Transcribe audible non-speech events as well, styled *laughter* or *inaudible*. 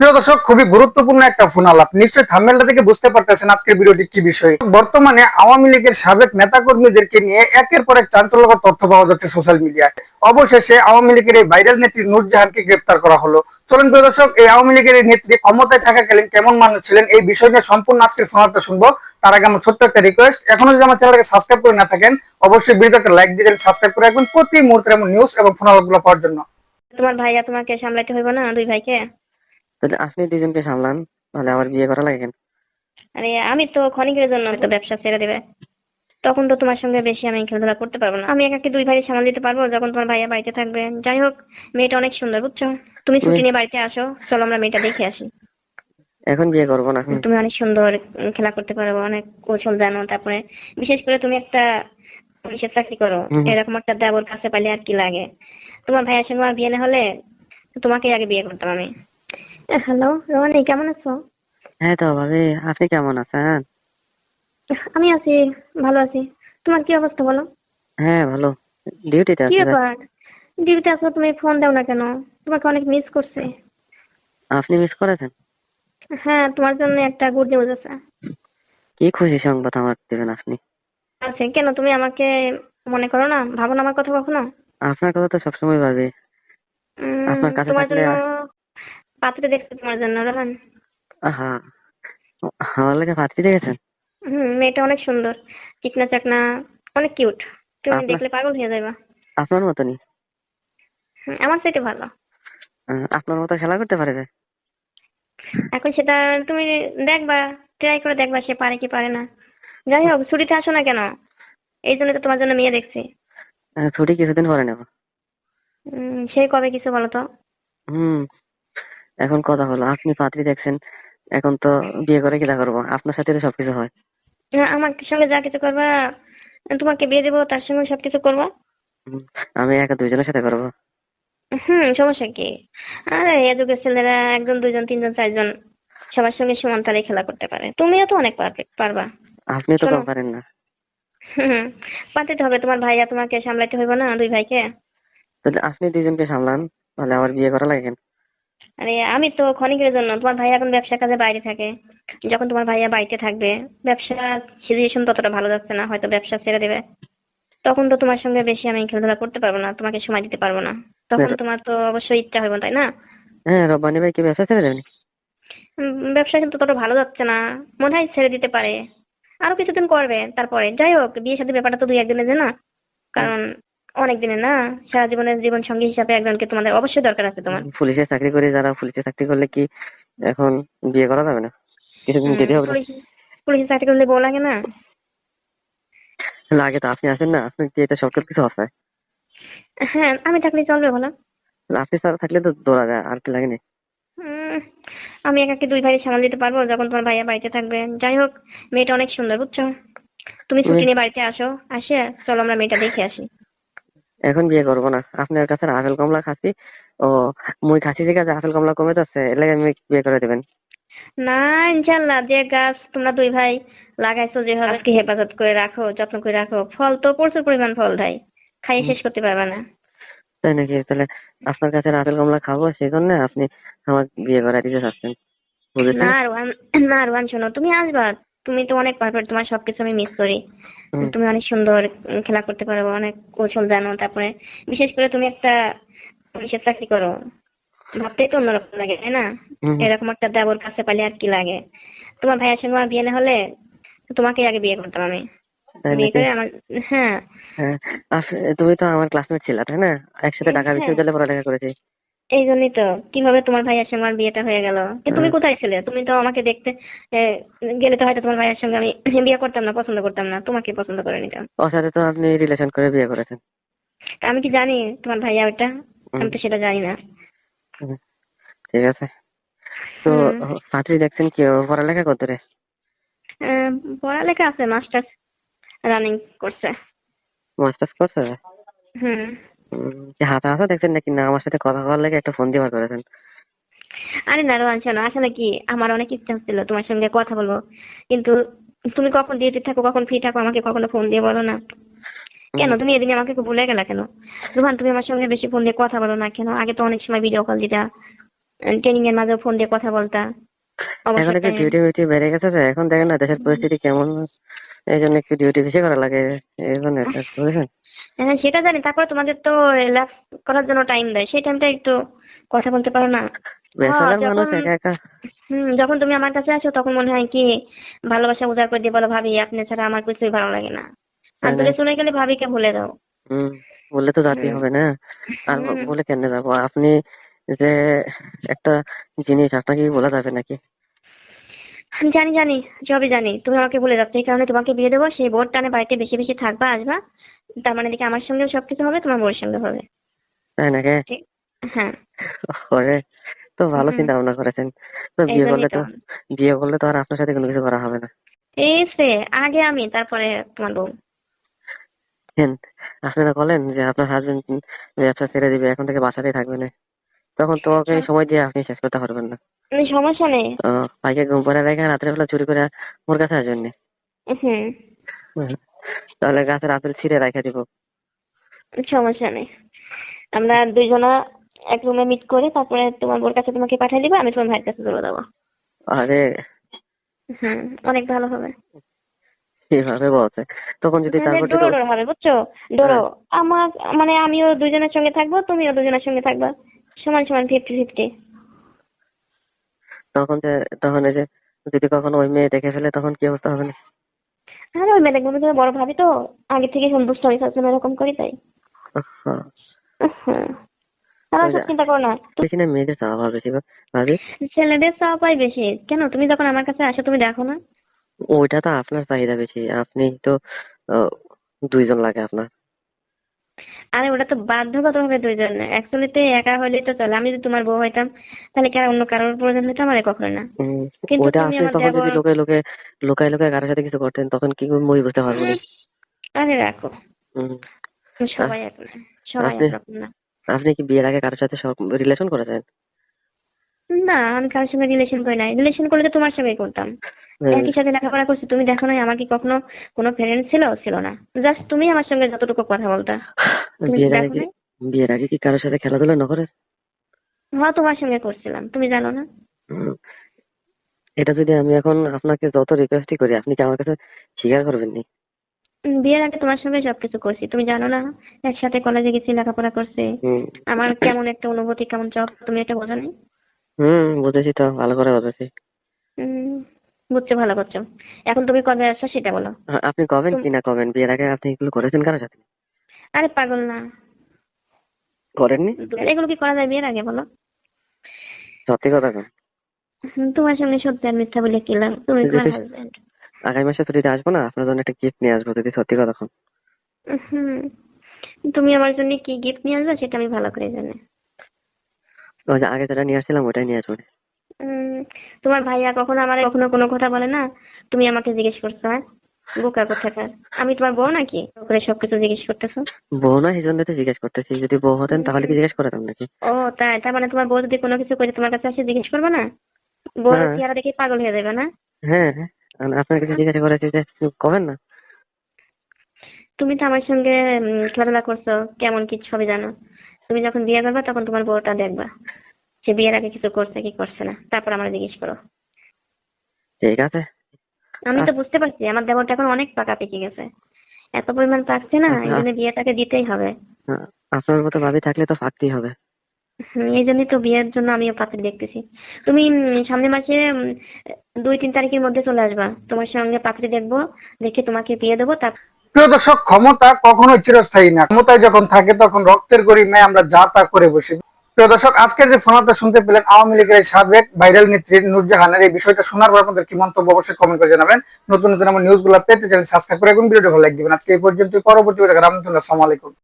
প্রিয় দর্শক, খুবই গুরুত্বপূর্ণ একটা ফোন আলাপ নিশ্চয়ই থাম্বেলটা থেকে বুঝতে পারতেছেন আজকের ভিডিওটি কি বিষয়। বর্তমানে আওয়ামী লীগের সাবেক নেতাকর্মীদেরকে নিয়ে একের পর এক চাঞ্চল্যকর তথ্য পাওয়া যাচ্ছে সোশ্যাল মিডিয়ায় অবশেষে আওয়ামী লীগের এই ভাইরাল নেত্রী নূরজাহানকে গ্রেপ্তার করা হলো। চলুন প্রিয় দর্শক, এই আওয়ামী লীগের এই নেত্রী ক্ষমতায় থাকাকালীন কেমন মানুষ ছিলেন, এই বিষয় নিয়ে সম্পূর্ণ আজকের ফোনাটা শুনব। তার আগে আমার ছোট্ট একটা রিকোয়েস্ট এখনও যদি আমার চ্যানেলকে সাবস্ক্রাইব করে না থাকেন, অবশ্যই ভিডিওকে লাইক দিয়ে সাবস্ক্রাইব করে রাখবেন প্রতি মুহূর্তের এমন নিউজ এবং ফোন আলাপগুলো পাওয়ার জন্য। তোমার ভাইয়া তোমাকে সামলাইতে হইব না দুই ভাইকে? তাহলে আপনি দুজনকে সামলান তাহলে আমার বিয়ে করা লাগে কেন? আরে আমি তো ক্ষণিকের জন্য তো ব্যবসা ছেড়ে দেবে। তখন তো তোমার সঙ্গে বেশি আমি খেলাধুলা করতে পারব না। আমি একাকে দুই ভাই সামাল দিতে পারব যখন তোমার ভাইয়া বাড়িতে থাকবে। যাই হোক মেয়েটা অনেক সুন্দর বুঝছ? তুমি ছুটি নিয়ে বাড়িতে আসো। চলো আমরা মেয়েটা দেখে আসি। এখন বিয়ে করব না তুমি অনেক সুন্দর খেলা করতে পারো অনেক কৌশল জানো। তারপরে বিশেষ করে তুমি একটা পুলিশের চাকরি করো। এরকম একটা দেবর কাছে পাইলে আর কি লাগে? তোমার ভাইয়ের সঙ্গে আমার বিয়ে না হলে তোমাকেই আগে বিয়ে করতাম আমি। হ্যালো রোহানি কেমন আছো? হ্যাঁ তো ভাবি আপনি কেমন আছেন? আমি আছি ভালো আছি। তোমার কি অবস্থা বলো? হ্যাঁ ভালো। ডিউটিতে কি আছি ব্যাপার? ডিউটিতে আছো তুমি ফোন দাও না কেন? তোমাকে অনেক মিস করছে। আপনি মিস করেছেন? হ্যাঁ তোমার জন্য একটা গুড নিউজ আছে। কি খুশি সংবাদ আমার দেবেন আপনি? আছে কেন তুমি আমাকে মনে করো না? ভাবো না আমার কথা কখনো? আপনার কথা তো সবসময় ভাবি। উম, আপনার কাছে তোমার থাকলে- জন্য পাত্রে দেখছি তোমার জন্য রোহান হ্যাঁ আমার লাগে পাত্রী দেখেছেন হুম মেয়েটা অনেক সুন্দর। চিকনা চাকনা অনেক কিউট তুমি দেখলে পাগল হয়ে যাবে আপনার মতনই? আমার সেটা ভালো। আপনার মতো খেলা করতে পারে এখন সেটা তুমি দেখবা ট্রাই করে দেখবা সে পারে কি পারে না। যাই হোক ছুটিতে আসো না কেন? এই জন্য তো তোমার জন্য মেয়ে দেখছি। ছুটি কিছুদিন পরে নেব। সেই কবে কিছু বলো তো? হুম এখন কথা হলো আপনি পাত্রী দেখছেন এখন তো বিয়ে করে কিনা করব? আপনার সাথে তো সবকিছু হয়। আমার সঙ্গে যা কিছু করবা তোমাকে বিয়ে দেবো তার সঙ্গে সবকিছু করব। আমি একা দুজনের সাথে করব? হুম সমস্যা কি? আরে এ যুগের ছেলেরা একজন দুজন তিনজন চারজন সবার সঙ্গে সমান তালে খেলা করতে পারে। তুমিও তো অনেক পারবে- পারবা। আপনি তো। কম পারেন না। হুম পাঠাতে হবে তোমার ভাইয়া তোমাকে সামলাইতে হইব না দুই ভাইকে? তাহলে আপনি দুজনকে সামলান তাহলে আমার বিয়ে করা লাগে কেন? আরে আমি তো ক্ষণিকের জন্য তোমার ভাইয়া এখন ব্যবসা কাজে বাইরে থাকে। যখন তোমার ভাইয়া বাড়িতে থাকবে ব্যবসা সিচুয়েশন ততটা ভালো যাচ্ছে না হয়তো ব্যবসা ছেড়ে দেবে। তখন তো তোমার সঙ্গে বেশি আমি খেলাধুলা করতে পারব না তোমাকে সময় দিতে পারব না। তখন দেখো। তোমার তো অবশ্যই ইচ্ছা হইব তাই না? হ্যাঁ রব্বানি ভাই কি ব্যবসা ছেড়ে দেবেন ব্যবসা কিন্তু ততটা ভালো যাচ্ছে না মনে হয় ছেড়ে দিতে পারে। আরও কিছুদিন করবে তারপরে। যাই হোক বিয়ে সাথে ব্যাপারটা তো দুই একদিনের যে না। কারণ অনেক দিনের না? সারা জীবনের জীবন সঙ্গী হিসাবে একজনকে তোমাদের অবশ্যই দরকার আছে তোমার। পুলিশে চাকরি করে যারা পুলিশে চাকরি করলে কি এখন বিয়ে করা যাবে না? কিছুদিন দেরি হবে পুলিশ- চাকরি করলে বউ লাগে না? লাগে তো আপনি আছেন না আপনি কি এটা সব কিছু আছে হ্যাঁ আমি থাকলে চলবে বলো। আপনি ছাড়া থাকলে তো দৌড়া যায় আর কি লাগে না আমি একাকে দুই ভাই সামাল দিতে পারব যখন তোমার ভাইয়া বাড়িতে থাকবে। যাই হোক মেয়েটা অনেক সুন্দর বুঝছ? তুমি ছুটি নিয়ে বাড়িতে আসো আসে চলো আমরা মেয়েটা দেখে আসি। এখন বিয়ে করব না। আপনার কাছে আপেল কমলা খাসি ও মুই খাসি থেকে যে আপেল কমলা কমে যাচ্ছে এর লাগে আমি বিয়ে করে দেবেন। না ইনশাল্লাহ যে গাছ তোমরা দুই ভাই লাগাইছো যেভাবে আজকে হেফাজত করে রাখো যত্ন করে রাখো ফল তো প্রচুর পরিমাণ ফল দেয় খাইয়ে শেষ করতে পারবে না। তাই নাকি? তাহলে আপনার কাছে আপেল কমলা খাব সেই জন্য আপনি আমার বিয়ে করে দিতে চাচ্ছেন। না রোহান না রোহান শোনো তুমি আসবা তুমি তো অনেক পারফেক্ট তোমার সবকিছু আমি মিস করি। তুমি অনেক সুন্দর খেলা করতে পারো অনেক কৌশল জানো তারপরে বিশেষ করে তুমি একটা পুলিশের চাকরি করো। ভাবতেই তো অন্যরকম লাগে তাই না? এরকম একটা দেবর কাছে পাইলে আর কি লাগে? তোমার ভাইয়ের সঙ্গে আমার বিয়ে না হলে তোমাকেই আগে বিয়ে করতাম আমি। বিয়ে করে আমার হ্যাঁ। হ্যাঁ তুমি তো আমার ক্লাসমেট ছিল তাই না? একসাথে ঢাকা হ্যাঁ। বিশ্ববিদ্যালয়ে পড়ালেখা করেছি। এই জন্যই তো। কীভাবে তোমার ভাইয়ের সঙ্গে আমার বিয়েটা হয়ে গেল? তুমি কোথায় ছিলে? তুমি তো আমাকে দেখতে গেলে তো হয়তো তোমার ভাইয়ের সঙ্গে আমি *laughs* বিয়ে করতাম না পছন্দ করতাম না। তোমাকে পছন্দ করে নিতাম। ওর সাথে তো আপনি রিলেশন করে বিয়ে করেছেন। আমি কি জানি তোমার ভাইয়া ওটা আমি তো সেটা জানি না। ঠিক আছে। তো। পাত্রী দেখছেন কি? পড়ালেখা করতে রে? পড়ালেখা আছে মাস্টার্স রানিং করছে। মাস্টার্স করছে? হুম। কি হাতে দেখছেন নাকি? না আমার সাথে কথা বলার লাগে একটা ফোন দিয়ে বার করেছেন। আরে না রোহান শোনো আসলে কি আমার অনেক ইচ্ছা ছিল তোমার সঙ্গে কথা বলব। কিন্তু তুমি কখন ডিউটি থাকো কখন ফ্রি থাকো আমাকে কখনো ফোন দিয়ে বলো না। কেন? তুমি এদিন আমাকে ভুলে গেলা কেন? রোহান তুমি আমার সঙ্গে বেশি ফোন দিয়ে কথা বলো না কেন? আগে তো অনেক সময় ভিডিও কল দিতা। ট্রেনিং এর মাঝে ফোন দিয়ে কথা বলতা। এখন একটু ডিউটি মিউটি বেড়ে গেছে তো এখন দেখেন না দেশের পরিস্থিতি কেমন। এই জন্য একটু ডিউটি বেশি করা লাগে। এই জন্য বুঝেছেন হ্যাঁ সেটা জানি। তারপরে তোমাদের তো রিল্যাক্স করার জন্য টাইম দেয়। সেই টাইমটা একটু কথা বলতে পারো না? যখন- হুম তুমি আমার কাছে আসো তখন মনে হয় কি ভালোবাসা উজাড় করে দিয়ে বলো ভাবি আপনি ছাড়া আমার কিছুই ভালো লাগে না। আর তাই দূরে না? চলে গেলে ভাবিকে ভুলে দাও। হুম বললে তো যেতেই হবে না? আর বলে কেন যাব? আপনি যে একটা জিনিস আপনাকে বলা যাবে নাকি? জানি জানি সবই জানি। তুমি আমাকে বলে যাচ্ছ এই কারণে তোমাকে বিয়ে দেবো সেই বোর্ড টানে বাড়িতে বেশি বেশি থাকবা আসবা। তার মানে দেখি আমার সঙ্গেও সবকিছু হবে তোমার বউয়ের সঙ্গে হবে। তাই নাকি? হ্যাঁ। তো ভালো চিন্তা ভাবনা করেছেন। তো বিয়ে করলে তো তো। বিয়ে করলে তো আর আপনার সাথে কোনো কিছু করা হবে না। এই সে আগে আমি তারপরে তোমার বউ। হেন, আপনারা বলেন যে আপনার হাজবেন্ড ব্যবসা ছেড়ে দিবে এখন থেকে বাসাতেই থাকবে না। তখন তো ওকে আচ্ছা। সময় দিয়ে আপনি শেষ করতে পারবেন না। সমস্যা নেই। ভাইকে ঘুম পাড়ে রেখে রাত্রে বেলা চুরি করে ওর কাছে আসবেন না। হুম। তাহলে গাছের আপেল ছিঁড়ে রেখে দিব। সমস্যা নেই। আমরা দুইজনা এক রুমে মিট করে তারপরে তোমার বোর কাছে তোমাকে পাঠিয়ে দিবো আমি তোমার ভাইয়ের কাছে চলে দেবো আরে। হুম অনেক ভালো হবে। এইভাবে বলছে। তখন যদি হ্যাঁ, তারপর ডোরো ডোরো হবে বুঝছ? ডোরো হ্যাঁ। আমার মানে আমিও দুজনের সঙ্গে থাকব তুমিও দুজনের সঙ্গে থাকবা। সমান সমান ফিফটি ফিফটি তখন যে তখন এই যে যদি কখনো ওই মেয়ে দেখে ফেলে তখন কি অবস্থা হবে না? আরে ওই মেয়ে দেখব বড় ভাবি তো আগে থেকে সন্তুষ্ট হয়ে সবসময় এরকম করি তাই। হ্যাঁ। হুম আর ওই সব চিন্তা করো না। দেখি না মেয়েদের চাওয়া বেশি ভাবি। ছেলেদের চাওয়া পাই বেশি। কেন? তুমি যখন আমার কাছে আসো তুমি দেখো না। ওইটা তো আপনার চাহিদা বেশি। আপনি তো দুইজন লাগে আপনার। আরে ওটা তো বাধ্যগত দুইজনে। অ্যাকচুয়ালিতে একা হলে তো চলে। আমি যদি তোমার বউ হইতাম তাহলে কি আর অন্য কারোর প্রয়োজন হইতো আমার কখনো না? কিন্তু ওটা তুমি আপনি তখন যদি লোকে লোকে লোকায় লোকায় কারোর সাথে কিছু করতেন তখন কি মই বুঝতে পারব না। আরে রাখো। সবাই এক না সবাই এক না। আপনি কি বিয়ের আগে কারোর সাথে সব রিলেশন করেছেন? না আমি কারোর সঙ্গে রিলেশন করি নাই। রিলেশন করলে তো তোমার সঙ্গে করতাম। একই সাথে লেখাপড়া করছি তুমি দেখো নাই আমার কি কখনো কোনো ফ্রেন্ড ছিল? ছিল না। জাস্ট তুমি আমার সঙ্গে যতটুকু কথা বলতা। আগে বিয়ের আগে কি কারোর সাথে খেলাধুলা না করে? হ্যাঁ তোমার সঙ্গে করছিলাম। তুমি জানো না। এটা যদি আমি এখন আপনাকে যত রিকোয়েস্টই করি আপনি কি আমার কাছে স্বীকার করবেন নি? বিয়ের আগে তোমার সঙ্গে সবকিছু করছি। তুমি জানো না একসাথে কলেজে গেছি লেখাপড়া করছি। আমার কেমন একটা অনুভূতি কেমন চক তুমি এটা বোঝো নাই? হুম বুঝেছি তো ভালো করে বুঝেছি। উম, বুঝছ ভালো করছ। এখন তুমি কবে আসছো সেটা বলো। আপনি কবেন কি না কবেন বিয়ের আগে আপনি এগুলো করেছেন কারোর সাথে? আরে পাগল না। করেননি? এগুলো কি করা যায় বিয়ের আগে বলো। সত্যি কথা কন। হুম, তোমার সঙ্গে সত্যি আর মিথ্যা বলে কি লাভ তুমি তোমার হাজবেন্ড আগামী মাসে ছুটিতে আসব না আপনার জন্য একটা গিফট নিয়ে আসব যদি সত্যি কথা কন। হুম তুমি আমার জন্য কি গিফট নিয়ে আসবে সেটা আমি ভালো করে জানি। আগে যেটা নিয়ে আসছিলাম ওটাই নিয়ে আসব। তোমার ভাইয়া কখনো আমার কখনো কোনো কথা বলে না? তুমি আমাকে জিজ্ঞেস করছ হ্যাঁ? বোকা কোথাকার। আমি তোমার বউ নাকি? করে সবকিছু জিজ্ঞেস করতেছো? বউ না এই জন্য তো জিজ্ঞেস করতেছি। যদি বউ হতেন তাহলে কি জিজ্ঞেস করতাম নাকি? ও তাই। তার মানে তোমার বউ যদি কোনো কিছু করে তোমার কাছে এসে জিজ্ঞেস করবে না? বউ হ্যাঁ। চেহারা দেখে পাগল হয়ে যাবে না? হ্যাঁ হ্যাঁ। আপনার কাছে জিজ্ঞাসা করেছি যে কবেন না? তুমি তো আমার সঙ্গে খেলাধুলা করছ। কেমন কি সবই জানো? তুমি যখন বিয়ে করবে তখন তোমার বউটা দেখবা সে বিয়ের আগে কিছু করছে কি করছে না। তারপর আমার জিজ্ঞেস করো। ঠিক আছে। আমি তো বুঝতে পারছি আমার দেবরটা এখন অনেক পাকা পেকে গেছে। এত পরিমাণ পাকছে না এই জন্য বিয়েটাকে দিতেই হবে। আপনার মতো ভাবি থাকলে তো ফাঁকতেই হবে। এই জন্যই তো বিয়ের জন্য আমিও পাত্রী দেখতেছি। তুমি উম, সামনের মাসে দুই তিন তারিখের মধ্যে চলে আসবা। তোমার সঙ্গে পাত্রী দেখব দেখে তোমাকে বিয়ে দেবো তার প্রিয় দর্শক, ক্ষমতা কখনো চিরস্থায়ী না। ক্ষমতায় যখন থাকে, তখন রক্তের গরিমে আমরা যা তা করে বসি। প্রিয় দর্শক, আজকের যে ফোনাটা শুনতে পেলেন আওয়ামী লীগের সাবেক ভাইরাল নেত্রী নুরজাহানের, এই বিষয়টা শোনার পর আপনাদের কি মন্তব্য অবশ্যই কমেন্ট করে জানাবেন। নতুন নতুন আমার নিউজগুলো পেতে চ্যানেল সাবস্ক্রাইব করে এবং ভিডিওটা ভালো লাগবে। আজকে এই পর্যন্ত পরবর্তী দেখার আমন্ত্রণ